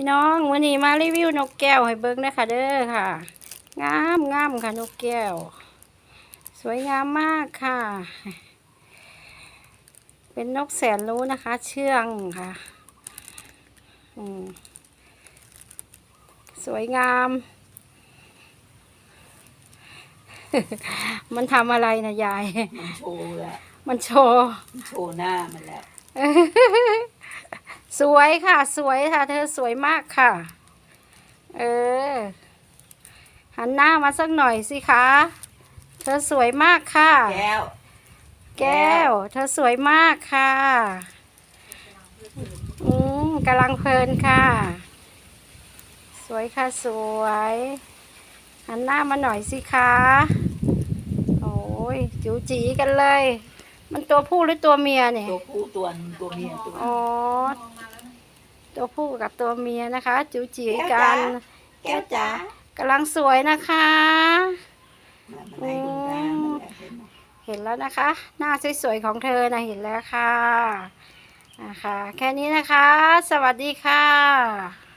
พี่น้องวันนี้มารีวิวนกแก้วให้เบิ้งนะคะเด้อค่ะ งามงามค่ะนกแก้ว สวยงามมากค่ะ เป็นนกแสนรู้นะคะ เชื่องค่ะอืมสวยงาม มันทำอะไรนะยาย มันโชว์แล้วมันโชว์ มันโชว์หน้ามันแล้ว สวยค่ะ สวยค่ะ เธอสวยมากค่ะ เออ หันหน้ามาสักหน่อยสิคะ เธอสวยมากค่ะ แก้ว แก้ว เธอสวยมากค่ะ อืมกำลังเพลินค่ะ สวยค่ะสวย หันหน้ามาหน่อยสิคะ โอ้ยจิ๋วจีกันเลย มันตัวผู้หรือตัวเมียเนี่ย ตัวผู้ตัวหนึ่งตัวเมียตัวอ๋อ ตัวผู้กับตัวเมียนะคะ จิ๋วจีแก้กัวนแก้วจ๋ากำลังสวยนะคะ มันให้ดูหน้ามันแล้วเห็นไหมเห็นแล้วนะคะ หน้าสวยๆของเธอนะเห็นแล้วค่ะนะคะแค่นี้นะคะ สวัสดีค่ะ